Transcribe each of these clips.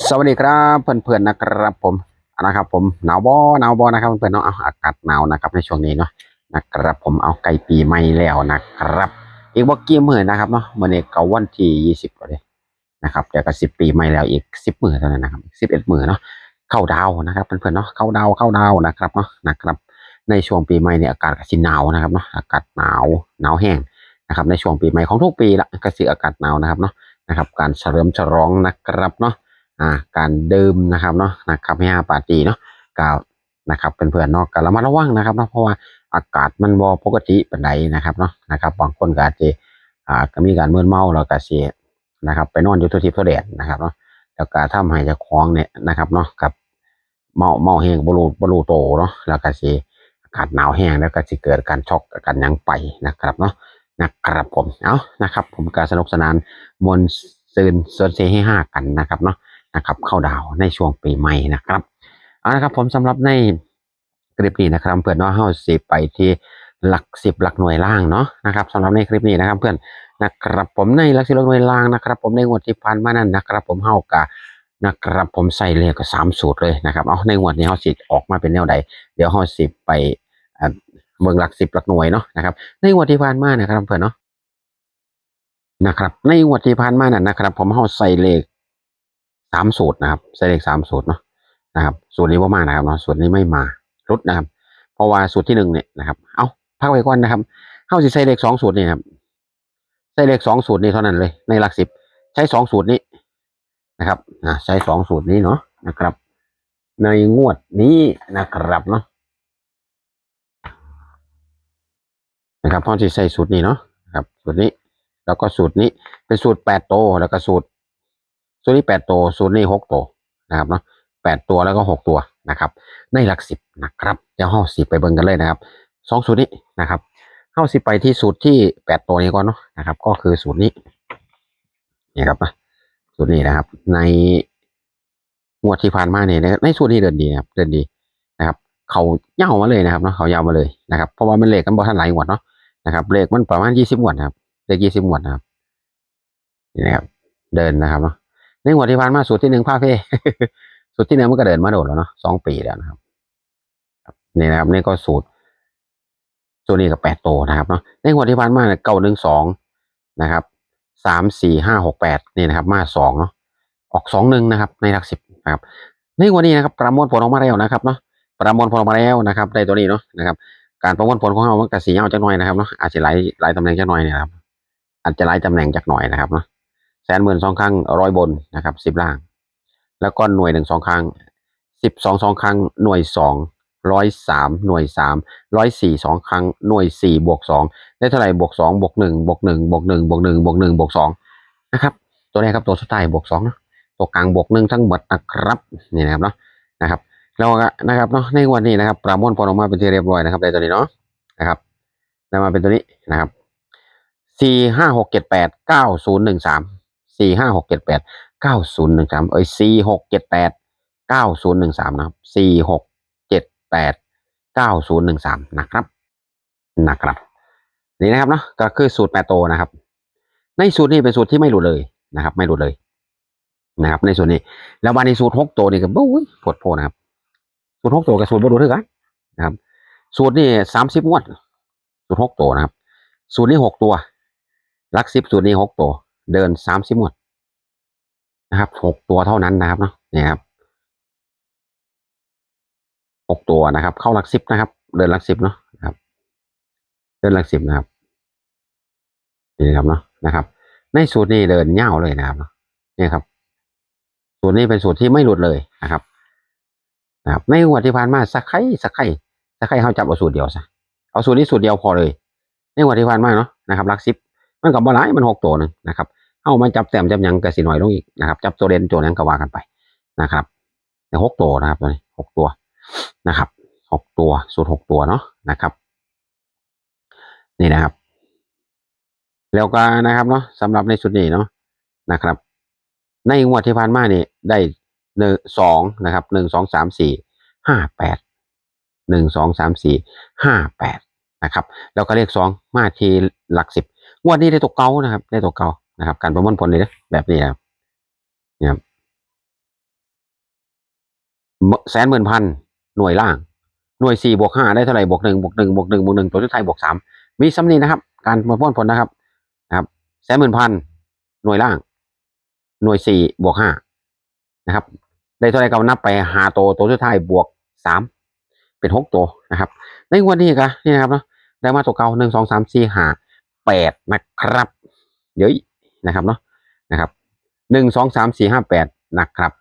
สวัสดีครับเพื่อนๆนะครับผมนะครับ ผมหนาวบอหนาวบอนะครับเพื่อนๆเนาะอากาศหนาวนะครับในช่วงนี้เนาะนะครับ ผมเอาไก่ปีใหม่แล้วนะครับ อีกบ่ากี่มื้อนะครับเนาะมื้อนี้ก็วันที่ยี่สิบแล้วเด้นะครับเดี๋ยวก็สิบปีใหม่แล้วอีกสิบหมื้อเท่านั้นนะครับสิบเอ็ดหมื้อเนาะเข้าดาวนะครับเพื่อนๆเนาะเข้าดาวเข้าดาวน์นะครับเนาะนะครับ ในช่วงปีใหม่เนี่ยอากาศก็สิหนาวนะครับเนาะอากาศหนาวหนาวแห้งนะครับ ในช่วงปีใหม่ของทุกปีละก็สิอากาศหนาวนะครับเนาะนะครับ การเฉลิมฉลองนะครับเนาะ อ่าการดื่มนะครับเนาะนะครับให้อาปาร์ตี้เนาะก็นะครับเป็นเพื่อนเนาะก็ระมัดระวังนะครับเนาะเพราะว่าอากาศมันบ่ปกติปานใดนะครับเนาะนะครับบางคนก็อาจจะอ่าก็มีการมึนเมาแล้วก็เสินะครับ ไปนอนอยู่ทั่ทิพย์ทั่แดนนะครับเนาะแล้วก็ทำให้เจ้าของเนี่ยนะครับเนาะกับเมาเมาแห้งบรูบรูโตเนาะแล้วก็เสิอากาศหนาวแห้งแล้วก็สิเกิดการช็อกกันยังไปนะครับเนาะนะครับผมเอานะครับ ผมก็สนุกสนานมวนซืนเซินเซให้ห้ากันนะครับเนาะ นะครับเข้าดาวในช่วงปีใหม่นะครับเอาละครับผมสำหรับในคลิปนี้นะครับเพื่อนเนาะเฮาสิไปที่หลักสิบหลักหน่วยล่างเนาะนะครับสำหรับในคลิปนี้นะครับเพื่อนนะครับผมในหลักสิบหลักหน่วยล่างนะครับ ผมในงวดที่ผ่านมานั้นนะครับ ผมเฮากะนะครับผมใส่เลขก็สามสูตรเลยนะครับเอาในงวดนี้เฮาสิออกมาเป็นแนวใด เดี๋ยวเฮาสิไปอ่าเมืองหลักสิบหลักหน่วยเนาะนะครับในงวดที่ผ่านมานะครับเพื่อนเนาะนะครับในงวดที่ผ่านมานั้นนะครับ ผมเฮาใส่เลข สามสูตรนะครับใส่เลขสามสูตรเนาะนะครับ สูตรนี้ว่ามานะครับเนาะสูตรนี้ไม่มารุดนะครับ เพราะว่าสูตรที่หนึ่งเนี่ยนะครับ เอาพักไว้ก่อนนะครับเข้าสิใส่เลขสองสูตรนี่ครับใส่เลขสองสูตรนี้เท่านั้นเลย ในหลักสิบใช้สองสูตรนี้นะครับอ่าใช้สองสูตรนี้เนาะนะครับ ในงวดนี้นะครับเนาะนะครับพ่อจะใส่สูตรนี้เนาะครับ สูตรนี้ แล้วก็สูตรนี้เป็นสูตรแปดโตแล้วก็สูตร สูตรนี้แปดตัวสูตรนี้หกตัวนะครับเนาะแปดตัวแล้วก็หกตัวนะครับ ในหลักสิบนะครับเดี๋ยวห้าสิบไปเบิ่งกันเลยนะครับสองสูตรนี้นะครับห้าสิบไปที่สูตรที่แปดตัวนี้ก่อนเนาะนะครับ ก็คือสูตรนี้นี่ครับนะสูตรนี้นะครับ ในงวดที่ผ่านมาเนี่ยในสูตรนี้เดินดีนะครับเดินดีนะครับ เขาเย่ามาเลยนะครับเนาะเขายาวมาเลยนะครับเพราะว่ามันเลขกันบ่ทันหลายงวดเนาะนะครับเลขมันประมาณยี่สิบงวดนะครับเลขยี่สิบงวดนะครับนี่นะครับ เดินนะครับเนาะ ในงวดที่ผ่านมาสูตรที่หนึ่งภาคเพ่สูตรที่หนึ่งมันก็เดินมาโดดแล้วเนาะสองปีแล้วนะครับนี่นะครับนี่ก็สูตรสูตรนี้กับแปดโตวนะครับเนาะในงวดที่ผ่านมาเก้าหนึ่งสองนะครับสามสี่ห้าหกแปดนี่นะครับ มาสองเนาะออกสองหนึ่งนะครับ ในหลักสิบนะครับ ในงวดนี้นะครับประมวลผลออกมาแล้วนะครับเนาะประมวลผลออกมาแล้วนะครับในตัวนี้เนาะนะครับ การประมวลผลของเรามันกระสีเอาจักหน่อยนะครับเนาะอาจจะหลายหลายตำแหน่งจักหน่อยเนี่ยนะครับอาจจะหลายตำแหน่งจักหน่อยนะครับเนาะ แสนหมื่นสองครั้งร้อยบนนะครับสิบล่าง แล้วก็หน่วยหนึ่งสองครั้งสิบสองสองครั้งหน่วยสองร้อยสามหน่วยสามร้อยสี่สองครั้งหน่วยสี่บวกสองได้เท่าไหร่บวกสองบวกหนึ่งบวกหนึ่งบวกหนึ่งบวกหนึ่งบวกหนึ่งบวกสองนะครับตัวแรกครับตัวสุดท้ายบวกสองนะตัวกลางบวกหนึ่งทั้งหมดนะครับนี่นะครับเนาะนะครับแล้วก็นะครับเนาะในวันนี้นะครับ ประมวลผลออกมาเป็นที่เรียบร้อยนะครับในตัวนี้เนาะนะครับได้มาเป็นตัวนี้นะครับสี่ห้าหกเจ็ดแปดเก้าศูนย์หนึ่งสาม สี่ห้าหกเจ็ดแปดเก้าศูนย์หนึ่งสามเอ้ยสี่หกเจ็ดแปดเก้าศูนย์หนึ่งสามนะครับสี่หกเจ็ดแปดเก้าศูนย์หนึ่งสามนะครับนะครับ นี่นะครับเนาะก็คือสูตรแปดโตนะครับ ในสูตรนี้เป็นสูตรที่ไม่หลุดเลยนะครับ ไม่หลุดเลยนะครับ ในสูตรนี้ แล้ววันในสูตรหกตัวนี่ก็บุ้ยปวดโพนะครับ สูตรหกตัวกับสูตรบรุษด้วยกันนะครับ สูตรนี่สามสิบงวด สูตรหกตัวนะครับ สูตรนี้หกตัวหลักสิบสูตรนี้หกตัว เดินสามสิบงวดนะครับหกตัวเท่านั้นนะครับเนาะเนี่ยครับหกตัวนะครับ เข้าหลักสิบนะครับ เดินหลักสิบเนาะนะครับ เดินหลักสิบนะครับนี่ครับเนาะนะครับ ในสูตรนี้เดินเง่าวเลยนะครับเนาะเนี่ยครับ สูตรนี้เป็นสูตรที่ไม่หลุดเลยนะครับนะครับในงวดที่ผ่านมาสักไข่สักไข่สักไข่เขาจับเอาสูตรเดียวซะเอาสูตรนี้สูตรเดียวพอเลยในงวดที่ผ่านมาเนาะนะครับหลักสิบ มันกับบาลายมันหกตัวหนึ่งนะครับเอามาจับแต้มจับยังกระสีหน่อยลงอีกนะครับ จับตัวเด่นตัวนั้นก็ว่ากันไปนะครับแต่หกตัวนะครับตัวนี้หกตัวนะครับหกตัวสูตรหกตัวเนาะนะครับ นี่นะครับ แล้วก็นะครับเนาะสำหรับในชุดนี้เนาะนะครับ ในงวดที่ผ่านมานี่ได้หนึ่งสองนะครับหนึ่งสองสามสี่ห้าแปดหนึ่งสองสามสี่ห้าแปดนะครับ แล้วก็เลขสองมาทีหลักสิบ งวดนี้ได้ตัวเก่านะครับ ได้ตัวเก่านะครับ การประมวลผลเลยนะแบบนี้นะครับเนี่ยครับแสนหมื่นพันหน่วยล่าง หน่วยสี่บวกห้าได้เท่าไหร่บวกหนึ่งบวกหนึ่งบวกหนึ่งบวกหนึ่งตัวสุดท้ายบวกสามมีซ้ำนี้นะครับ การประมวลผลนะครับนะครับแสนหมื่นพันหน่วยล่าง หน่วยสี่บวกห้านะครับ ได้เท่าไหร่ก็นับไปหาตัวตัวสุดท้ายบวกสามเป็นหกตัวนะครับ ในวันนี้ก็นี่นะครับเนาะได้มาตัวเก่าหนึ่งสองสามสี่ห้า แปดนะครับ เดี๋ยวนะครับเนาะนะครับหนึ่งสองสามสี่ห้าแปดนะครับ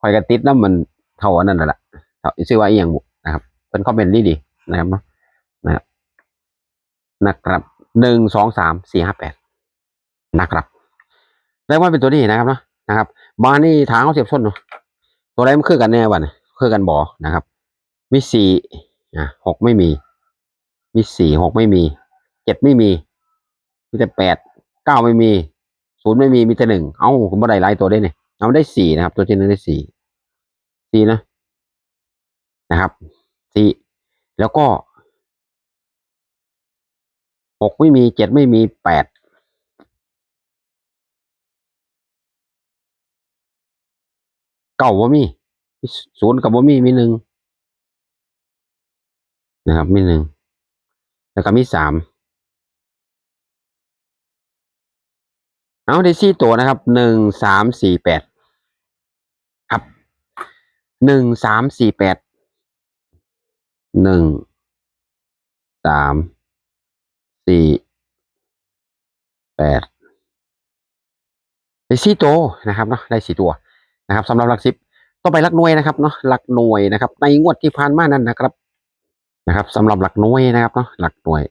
คอยกระติดน้ำมันเท่านั้นแหละเท่าชื่อว่าอีหยังบุนะครับ เป็นคอมเมนต์ดีดีนะครับเนาะนะครับนะครับหนึ่งสองสามสี่ห้าแปดนะครับได้ว่าเป็นตัวนี้นะครับเนาะนะครับบานี่ทางเขาเสียบส้นเนาะตัวไรมันคือกันแน่วันคือกันบ่อนะครับ มีสี่อะหกไม่มี มีสี่หกไม่มี จ็ดไม่มี มีแต่แปดเก้าไม่มีศูนย์ไม่มีมีแต่หนึ่งเอ้าผมบ่ได้หลายตัวได้เนี่ยเอาได้สี่นะครับ ตัวที่หนึ่งได้สี่สี่นะนะครับสี่แล้วก็หกไม่มีเจ็ดไม่มีแปดเก้าว่ามีมีศูนย์กับว่ามีมีหนึ่งนะครับมีหนึ่งแล้วก็มีสาม เอาได้สี่ตัวนะครับหนึ่งสามสี่แปดครับหนึ่งสามสี่แปดหนึ่งสามสี่แปดได้สี่ตัวนะครับเนาะได้สี่ตัวนะครับสำหรับหลักสิบต้องไปหลักหน่วยนะครับเนาะหลักหน่วยนะครับ ในงวดที่ผ่านมานั้นนะครับนะครับสำหรับหลักหน่วยนะครับเนาะหลักหน่วย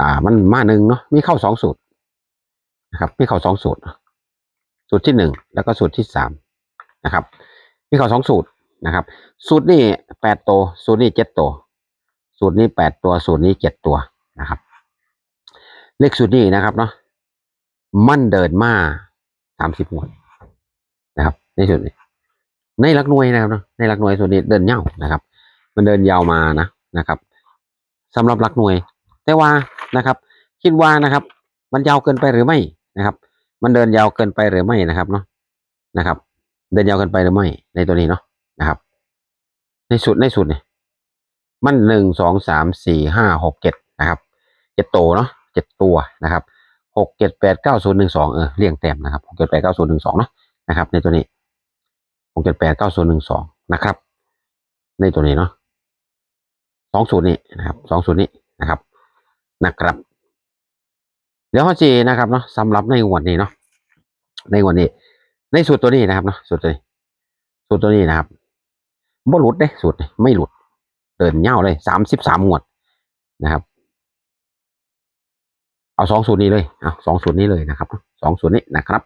อ่ามันมาหนึ่งเนาะมีเข้าสองสูตร นะครับมีเขาสองสูตร สูตรที่หนึ่งแล้วก็สูตรที่สามนะครับมีเขาสองสูตรนะครับ สูตรนี้แปดตัวสูตรนี้เจ็ดตัว สูตรนี้แปดตัว สูตรนี้เจ็ดตัวนะครับ เลขสูตรนี้นะครับเนาะมั่นเดินมาสามสิบหมวดนะครับ ในสูตรนี้ ในหลักหน่วยนะครับเนาะในหลักหน่วยสูตรนี้เดินยานะครับ มันเดินยาวมานะนะครับสำหรับหลักหน่วย แต่ว่านะครับ คิดว่านะครับ มันยาวเกินไปหรือไม่ นะครับ มันเดินยาวเกินไปหรือไม่นะครับเนาะนะครับ เดินยาวเกินไปหรือไม่ในตัวนี้เนาะนะครับ ในสุดในสุดเนี่ยมันหนึ่งสองสามสี่ห้าหกเจ็ดนะครับเจ็ดตัวเนาะเจ็ดตัวนะครับหกเจ็ดแปดเก้าศูนย์หนึ่งสองเออเรียงแต้มนะครับหกเจ็ดแปดเก้าศูนย์หนึ่งสองเนาะนะครับ ในตัวนี้หกเจ็ดแปดเก้าศูนย์หนึ่งสองนะครับ ในตัวนี้เนาะสองสูตรนี้นะครับสองสูตรนี้นะครับนะครับ เดี๋ยวเขาจีนะครับเนาะสำหรับในวดนี้เนาะในวดนี้ ในสูตรตัวนี้นะครับเนาะสูตรตัวนี้สูตรตัวนี้นะครับบ่หลุดเด้สูตรไม่หลุด เดินเง่าเลยสามสิบสามงวดนะครับ เอาสองสูตรนี้เลยเอาสองสูตรนี้เลยนะครับสองสูตรนี้นะครับ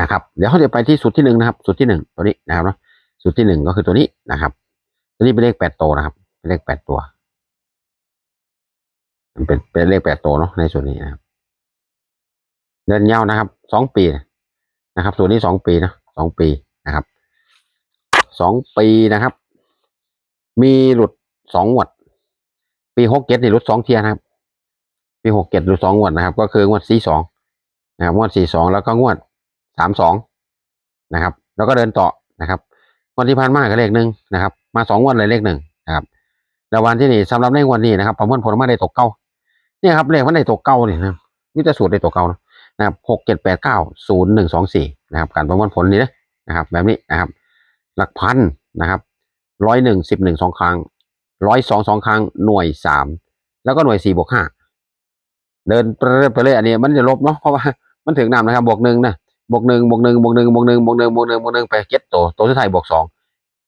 นะครับ เดี๋ยวเขาจะไปที่สูตรที่หนึ่งนะครับสูตรที่หนึ่งตัวนี้นะครับเนาะสูตรที่หนึ่งก็คือตัวนี้นะครับ ตัวนี้เป็นเลขแปดตัวนะครับเป็นเลขแปดตัวมันเป็นเป็นเลขแปดตัวเนาะในส่วนนี้นะครับ เดินยาวนะครับสองปีนะครับส่วนนี้สองปีนะสองปีนะครับสองปีนะครับ มีหลุดสองงวด ปีหกเจ็ดนี่หลุดสองเทียนะครับ ปีหกเจ็ดหลุดสองงวดนะครับ ก็คืองวดสี่สองนะครับงวดสี่สองแล้วก็งวดสามสองนะครับ แล้วก็เดินต่อนะครับงวดที่ผ่านมาก็เลขหนึ่งนะครับ มาสองงวดเลยเลขหนึ่งนะครับแล้ววันที่นี่สำหรับในวดนี้นะครับประเมินผลมาได้ตกเก้าเนี่ยครับเลขมันได้ตกเก้าเนี่ยนะครับนี่จะสูตรได้ตกเก้านะ นะครับหกเจ็ดแปดเก้าศูนย์หนึ่งสองสี่นะครับ การประมวลผลนี้นะนะครับ แบบนี้นะครับ หลักพันนะครับร้อยหนึ่งสิบหนึ่งสองครั้งร้อยสองสองครั้งหน่วยสามแล้วก็หน่วยสี่บวกห้าเดินไปเรื่อยอันนี้มันจะลบเนาะเพราะว่ามันถึงนำนะครับบวกหนึ่งนะบวกหนึ่งบวกหนึ่งบวกหนึ่งบวกหนึ่งบวกหนึ่งบวกหนึ่งบวกหนึ่งไปเก็ตตัวตัวสุดท้ายบวกสอง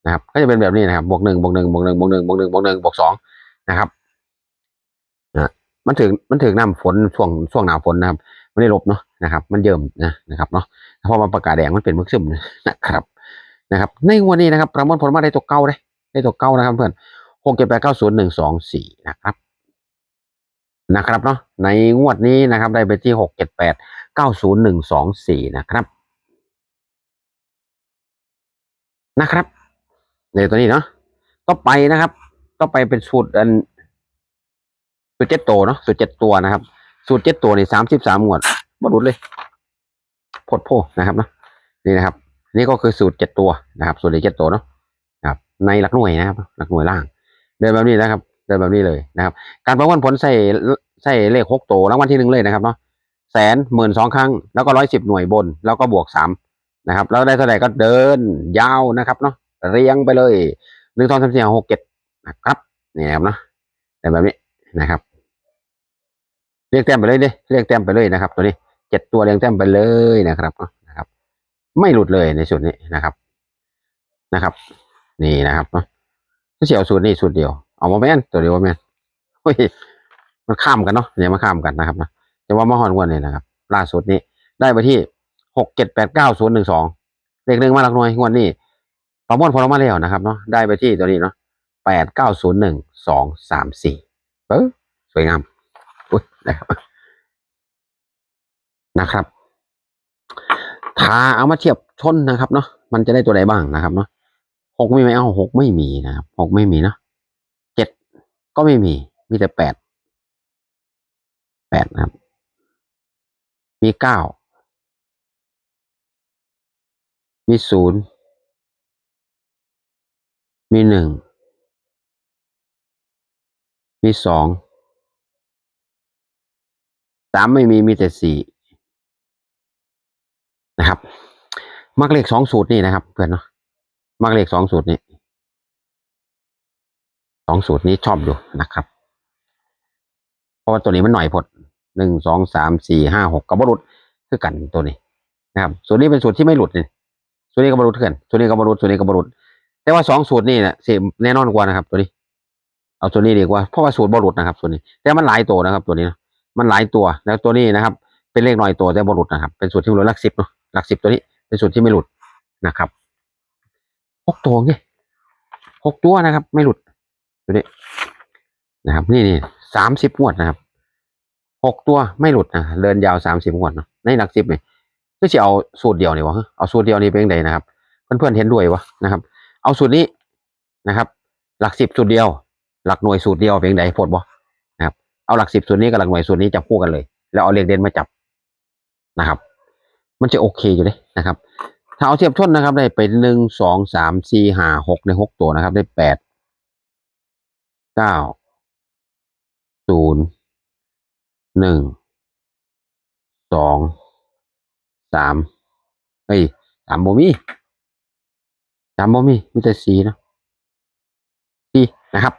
นะครับก็จะเป็นแบบนี้นะครับบวกหนึ่งบวกหนึ่งบวกหนึ่งบวกหนึ่งบวกหนึ่งบวกหนึ่งบวกสองนะครับนะมันถึงมันถึงน้ำฝนช่วงช่วงหนาวฝนนะครับ ไม่ได้ลบเนาะนะครับ มันเยิ่มนะนะครับเนาะพราะมันประกาศแดงมันเป็นมึกซึมนะครับนะครับในวดนี้นะครับประมวลผลมาได้ตัวเก้าเลยได้ตัวเก้านะครับเพื่อนหกเจ็ดแปดเก้าศูนย์หนึ่งสองสี่นะครับนะครับเนาะในงวดนี้นะครับได้ไปที่หกเจ็ดแปดเก้าศูนย์หนึ่งสองสี่นะครับนะครับในตัวนี้เนาะต่อไปนะครับ ต่อไปเป็นสูตรอันสูตรเจ็ดตัวเนาะสูตรเจ็ดตัวนะครับ สูตรเจ็ดตัวนี่สามสิบสามหมวดบ่หลุดเลยพดโพนะครับเนาะนี่นะครับ นี่ก็คือสูตรเจ็ดตัวนะครับ สูตรเจ็ดตัวเนาะครับในหลักหน่วยนะครับหลักหน่วยล่าง เดินแบบนี้นะครับ เดินแบบนี้เลยนะครับ การประมวลผลใส่ใส่เลขหกตัวรางวัลที่หนึ่งเลยนะครับเนาะแสนหมื่นสองครั้ง แล้วก็ร้อยสิบหน่วยบน แล้วก็บวกสามนะครับ แล้วได้เท่าไหร่ก็เดินยาวนะครับเนาะเรียงไปเลยหนึ่งสองสามสี่ห้าหกเจ็ดนะครับนี่นะครับเนาะเดินแบบนี้นะครับ เรียกแต้มไปเลยเด้เรียกแต้มไปเลยนะครับ ตัวนี้เจ็ดตัวเรียงแต้มไปเลยนะครับนะครับ ไม่หลุดเลยในส่วนนี้นะครับนะครับ นี่นะครับเนาะเฉียวสูตรนี้สูตรเดียวเอามาแม่นตัวเดียวว่าแม่นเฮ้ยมันข้ามกันเนาะเนี่ยมาข้ามกันนะครับนะแต่ว่ามาฮอนวันนี้นะครับ ล่าสุดนี้ได้ไปที่หกเจ็ดแปดเก้าศูนย์หนึ่งสองเลขหนึ่งมาหลักหน่วยงวดนี้ประมวลผลออกมาแล้วนะครับเนาะได้ไปที่ตัวนี้เนาะแปดเก้าศูนย์หนึ่งสองสามสี่เออสวยงาม นะครับนะครับถ้าเอามาเทียบชนนะครับเนาะมันจะได้ตัวใดบ้างนะครับเนาะหกไม่ไหมเอาหกไม่มีนะครับหกไม่มีเนาะเจ็ดก็ไม่มีมีแต่แปดแปดนะครับ มีเก้ามีศูนย์มีหนึ่งมีสองามไม่มีมีแต่สี่นะครับมักเลขสองสูตรนี่นะครับ เพื่อนเนาะมักเลขสองสูตรนี้สองสูตรนี้ชอบอยู่นะครับ เพราะว่าตัวนี้มันหน่อยพดหนึ่งสองสามสี่ห้าหกกับบรุษคือกันตัวนี้นะครับส่วนนี้เป็นสูตรที่ไม่หลุดนี่ส่วนนี้กับบรุษเพื่อนส่วนนี้กับบรุษส่วนนี้กับบรุษแต่ว่าสองสูตรนี่เนี่ยเสียแน่นอนกว่านะครับ ตัวนี้ เอาตัวนี้ดีกว่าเพราะว่าสูตรบรุษนะครับ ตัวนี้ แต่มันหลายตัวนะครับ ตัวนี้นะ มันหลายตัวแล้วตัวนี้นะครับ เป็นเลขหน่อยตัวแต่บรุษนะครับ เป็นสูตรที่หลุดหลักสิบเนาะหลักสิบตัวนี้ เป็นสูตรที่ไม่หลุดนะครับหกตัวไงหกตัวนะครับ ไม่หลุดตัวนี้นะครับ นี่นี่สามสิบงวดนะครับหกตัวไม่หลุดนะเดินยาวสามสิบงวดเนาะในหลักสิบเนี่ยก็จะเอาสูตรเดียวนี่วะเอาสูตรเดียวนี่เป็นยังไงนะครับ เพื่อนๆเห็นด้วยวะนะครับ เอาสูตรนี้นะครับ หลักสิบสูตรเดียว หลักหน่วยสูตรเดียวเป็นยังไงโพดบ่นะ เอาหลักสิบสูตรนี้กับหลักหน่วยสูตรนี้จับคู่กันเลย แล้วเอาเลขเด่นมาจับนะครับ มันจะโอเคอยู่เลยนะครับ ถ้าเอาเทียบชนนะครับ ได้เป็นหนึ่งสองสามสี่ห้าหกในหกตัวนะครับ ได้แปดเก้าศูนย์หนึ่งสองสามเฮ้ยสามโมมีสามโมมีมีแต่สีนะสีนะครับ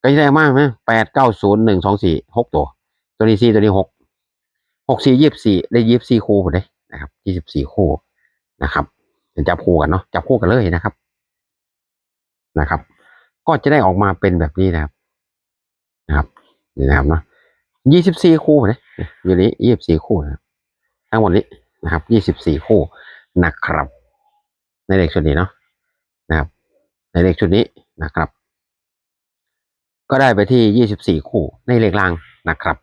ก็จะได้มากไหมแปดเก้าศูนย์หนึ่งสองสี่หกตัว ตัวนี้สี่ตัวนี้หกหกสี่ยี่สิบสี่ได้ยี่สิบสี่คู่หมเลยนะครับยี่สิบสี่คู่นะครับจะจับคู่กันเนาะจับคู่กันเลยนะครับ นะครับ ก็จะได้ออกมาเป็นแบบนี้นะครับ นะครับนี่นะครับเนาะยี่สิบสี่คู่เลยอยู่นี้ยี่สิบสี่คู่นะครับทั้งหมดนี้นะครับยี่สิบสี่คู่นะครับ ในเลขชุดนี้เนาะนะครับ ในเลขชุดนี้นะครับ ก็ได้ไปที่ยี่สิบสี่คู่ในเลขล่างนะครับ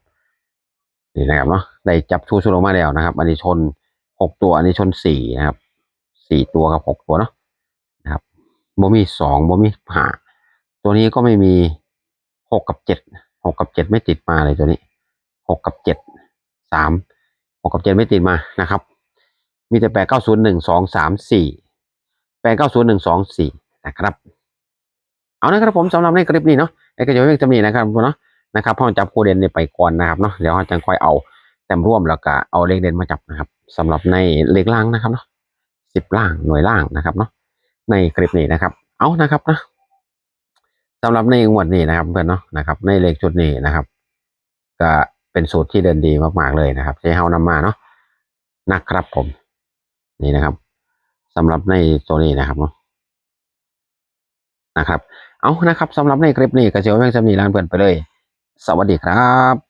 นี่นะครับเนาะได้จับชูชูลงมาแล้วนะครับ อันนี้ชนหกตัวอันนี้ชนสี่นะครับสี่ตัวกับหกตัวเนาะนะครับโมมีสองโมมีห้าตัวนี้ก็ไม่มีหกกับเจ็ดหกกับเจ็ดไม่ติดมาเลยตัวนี้หกกับเจ็ดสามหกกับเจ็ดไม่ติดมานะครับ มีแต่แปดเก้าศูนย์หนึ่งสองสามสี่แปดเก้าศูนย์หนึ่งสองสี่นะครับ เอานะครับผมสำหรับในคลิปนี้เนาะ ไอ้กระจายเพียงจำนี้นะครับเนาะนะครับพ่อจับคู่เด่นนี่ไปก่อนนะครับเนาะเดี๋ยวเราจะค่อยเอาแต้มร่วมแล้วก็เอาเลขเด่นมาจับนะครับสำหรับในเลขล่างนะครับเนาะสิบล่างหน่วยล่างนะครับเนาะในคลิปนี้นะครับ เอานะครับนะสำหรับในงวดนี้นะครับเพื่อนเนาะนะครับ ในเลขชุดนี้นะครับ ก็เป็นสูตรที่เดินดีมากๆเลยนะครับที่เฮานำมาเนาะนะครับผม นี่นะครับสำหรับในตัวนี้นะครับเนาะนะครับ เอานะครับสำหรับในคลิปนี้ก็จะเอาแม่งสำนีลานเพื่อนไปเลย สวัสดีครับ